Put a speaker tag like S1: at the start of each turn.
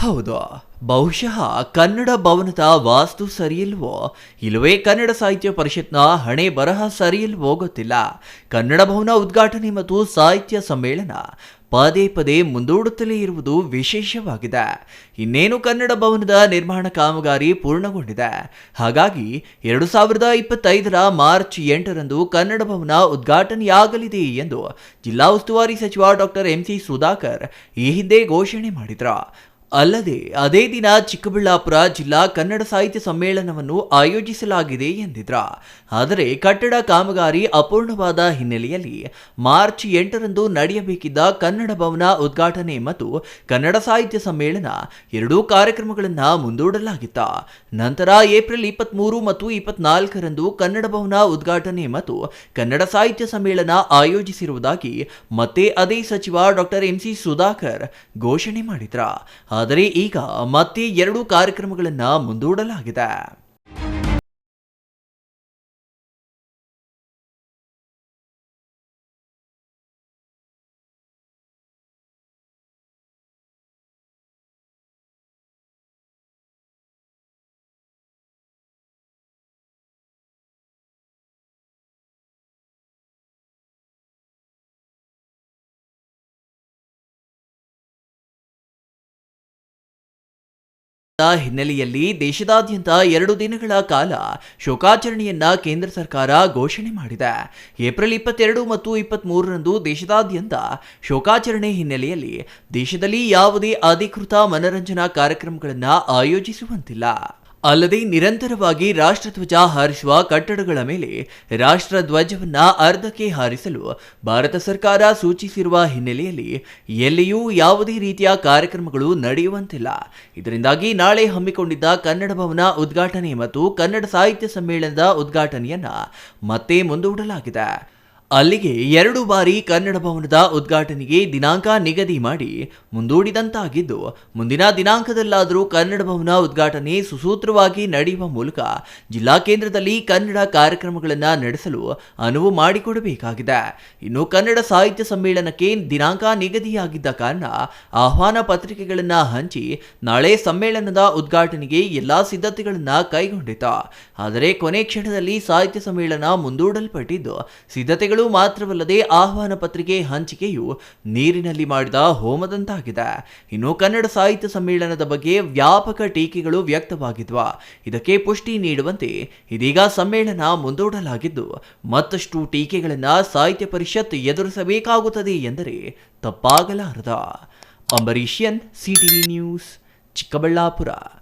S1: ಹೌದು. ಬಹುಶಃ ಕನ್ನಡ ಭವನದ ವಾಸ್ತು ಸರಿಯಿಲ್ವೋ? ಇಲ್ಲವೇ ಕನ್ನಡ ಸಾಹಿತ್ಯ ಪರಿಷತ್ನ ಹಣೆ ಬರಹ ಸರಿಯಿಲ್ವೋ ಗೊತ್ತಿಲ್ಲ. ಕನ್ನಡ ಭವನ ಉದ್ಘಾಟನೆ ಮತ್ತು ಸಾಹಿತ್ಯ ಸಮ್ಮೇಳನ ಪದೇ ಪದೇ ಮುಂದೂಡುತ್ತಲೇ ಇರುವುದು ವಿಶೇಷವಾಗಿದೆ. ಇನ್ನೇನು ಕನ್ನಡ ಭವನದ ನಿರ್ಮಾಣ ಕಾಮಗಾರಿ ಪೂರ್ಣಗೊಂಡಿದೆ. ಹಾಗಾಗಿ ಎರಡು ಸಾವಿರದ ಇಪ್ಪತ್ತೈದರ ಮಾರ್ಚ್ ಎಂಟರಂದು ಕನ್ನಡ ಭವನ ಉದ್ಘಾಟನೆಯಾಗಲಿದೆ ಎಂದು ಜಿಲ್ಲಾ ಉಸ್ತುವಾರಿ ಸಚಿವ ಡಾಕ್ಟರ್ ಎಂಸಿ ಸುಧಾಕರ್ ಈ ಹಿಂದೆ ಘೋಷಣೆ ಮಾಡಿದ್ರು. ಅಲ್ಲದೆ, ಅದೇ ದಿನ ಚಿಕ್ಕಬಳ್ಳಾಪುರ ಜಿಲ್ಲಾ ಕನ್ನಡ ಸಾಹಿತ್ಯ ಸಮ್ಮೇಳನವನ್ನು ಆಯೋಜಿಸಲಾಗಿದೆ ಎಂದಿದ್ರ. ಆದರೆ, ಕಟ್ಟಡ ಕಾಮಗಾರಿ ಅಪೂರ್ಣವಾದ ಹಿನ್ನೆಲೆಯಲ್ಲಿ ಮಾರ್ಚ್ ಎಂಟರಂದು ನಡೆಯಬೇಕಿದ್ದ ಕನ್ನಡ ಭವನ ಉದ್ಘಾಟನೆ ಮತ್ತು ಕನ್ನಡ ಸಾಹಿತ್ಯ ಸಮ್ಮೇಳನ ಎರಡೂ ಕಾರ್ಯಕ್ರಮಗಳನ್ನು ಮುಂದೂಡಲಾಗಿತ್ತು. ನಂತರ ಏಪ್ರಿಲ್ ಇಪ್ಪತ್ತ್ಮೂರು ಮತ್ತು ಇಪ್ಪತ್ನಾಲ್ಕರಂದು ಕನ್ನಡ ಭವನ ಉದ್ಘಾಟನೆ ಮತ್ತು ಕನ್ನಡ ಸಾಹಿತ್ಯ ಸಮ್ಮೇಳನ ಆಯೋಜಿಸಿರುವುದಾಗಿ ಮತ್ತೆ ಅದೇ ಸಚಿವ ಡಾಕ್ಟರ್ ಎಂಸಿ ಸುಧಾಕರ್ ಘೋಷಣೆ ಮಾಡಿದ್ರ. ಆದರೆ ಈಗ ಮತ್ತೆ ಎರಡು ಕಾರ್ಯಕ್ರಮಗಳನ್ನು ಮುಂದೂಡಲಾಗಿದೆ. ಹಿನ್ನೆಲೆಯಲ್ಲಿ ದೇಶದಾದ್ಯಂತ ಎರಡು ದಿನಗಳ ಕಾಲ ಶೋಕಾಚರಣೆಯನ್ನ ಕೇಂದ್ರ ಸರ್ಕಾರ ಘೋಷಣೆ ಮಾಡಿದೆ. ಏಪ್ರಿಲ್ ಇಪ್ಪತ್ತೆರಡು ಮತ್ತು ಇಪ್ಪತ್ತ್ ಮೂರರಂದು ದೇಶದಾದ್ಯಂತ ಶೋಕಾಚರಣೆ ಹಿನ್ನೆಲೆಯಲ್ಲಿ ದೇಶದಲ್ಲಿ ಯಾವುದೇ ಅಧಿಕೃತ ಮನರಂಜನಾ ಕಾರ್ಯಕ್ರಮಗಳನ್ನು ಆಯೋಜಿಸುವಂತಿಲ್ಲ. ಅಲ್ಲದೆ ನಿರಂತರವಾಗಿ ರಾಷ್ಟ್ರಧ್ವಜ ಹಾರಿಸುವ ಕಟ್ಟಡಗಳ ಮೇಲೆ ರಾಷ್ಟ್ರಧ್ವಜವನ್ನ ಅರ್ಧಕ್ಕೆ ಹಾರಿಸಲು ಭಾರತ ಸರ್ಕಾರ ಸೂಚಿಸಿರುವ ಹಿನ್ನೆಲೆಯಲ್ಲಿ ಎಲ್ಲಿಯೂ ಯಾವುದೇ ರೀತಿಯ ಕಾರ್ಯಕ್ರಮಗಳು ನಡೆಯುವಂತಿಲ್ಲ. ಇದರಿಂದಾಗಿ ನಾಳೆ ಹಮ್ಮಿಕೊಂಡಿದ್ದ ಕನ್ನಡ ಭವನ ಉದ್ಘಾಟನೆ ಮತ್ತು ಕನ್ನಡ ಸಾಹಿತ್ಯ ಸಮ್ಮೇಳನದ ಉದ್ಘಾಟನೆಯನ್ನ ಮತ್ತೆ ಮುಂದೂಡಲಾಗಿದೆ. ಅಲ್ಲಿಗೆ ಎರಡು ಬಾರಿ ಕನ್ನಡ ಭವನದ ಉದ್ಘಾಟನೆಗೆ ದಿನಾಂಕ ನಿಗದಿ ಮಾಡಿ ಮುಂದೂಡಿದಂತಾಗಿದ್ದು, ಮುಂದಿನ ದಿನಾಂಕದಲ್ಲಾದರೂ ಕನ್ನಡ ಭವನ ಉದ್ಘಾಟನೆ ಸುಸೂತ್ರವಾಗಿ ನಡೆಯುವ ಮೂಲಕ ಜಿಲ್ಲಾ ಕೇಂದ್ರದಲ್ಲಿ ಕನ್ನಡ ಕಾರ್ಯಕ್ರಮಗಳನ್ನು ನಡೆಸಲು ಅನುವು ಮಾಡಿಕೊಡಬೇಕಾಗಿದೆ. ಇನ್ನು ಕನ್ನಡ ಸಾಹಿತ್ಯ ಸಮ್ಮೇಳನಕ್ಕೆ ದಿನಾಂಕ ನಿಗದಿಯಾಗಿದ್ದ ಕಾರಣ ಆಹ್ವಾನ ಪತ್ರಿಕೆಗಳನ್ನು ಹಂಚಿ ನಾಳೆ ಸಮ್ಮೇಳನದ ಉದ್ಘಾಟನೆಗೆ ಎಲ್ಲಾ ಸಿದ್ಧತೆಗಳನ್ನು ಕೈಗೊಂಡಿತು ಆದರೆ ಕೊನೆ ಕ್ಷಣದಲ್ಲಿ ಸಾಹಿತ್ಯ ಸಮ್ಮೇಳನ ಮುಂದೂಡಲ್ಪಟ್ಟಿದ್ದು, ಸಿದ್ಧತೆಗಳು ಮಾತ್ರವಲ್ಲದೆ ಆಹ್ವಾನ ಪತ್ರಿಕೆ ಹಂಚಿಕೆಯು ನೀರಿನಲ್ಲಿ ಮಾಡಿದ ಹೋಮದಂತಾಗಿದೆ. ಇನ್ನು ಕನ್ನಡ ಸಾಹಿತ್ಯ ಸಮ್ಮೇಳನದ ಬಗ್ಗೆ ವ್ಯಾಪಕ ಟೀಕೆಗಳು ವ್ಯಕ್ತವಾಗಿದ್ವ. ಇದಕ್ಕೆ ಪುಷ್ಟಿ ನೀಡುವಂತೆ ಇದೀಗ ಸಮ್ಮೇಳನ ಮುಂದೂಡಲಾಗಿದ್ದು, ಮತ್ತಷ್ಟು ಟೀಕೆಗಳನ್ನು ಸಾಹಿತ್ಯ ಪರಿಷತ್ ಎದುರಿಸಬೇಕಾಗುತ್ತದೆ ಎಂದರೆ ತಪ್ಪಾಗಲಾರದ. ಅಂಬರೀಷಿಯನ್ ಸಿಟಿವಿ ನ್ಯೂಸ್, ಚಿಕ್ಕಬಳ್ಳಾಪುರ.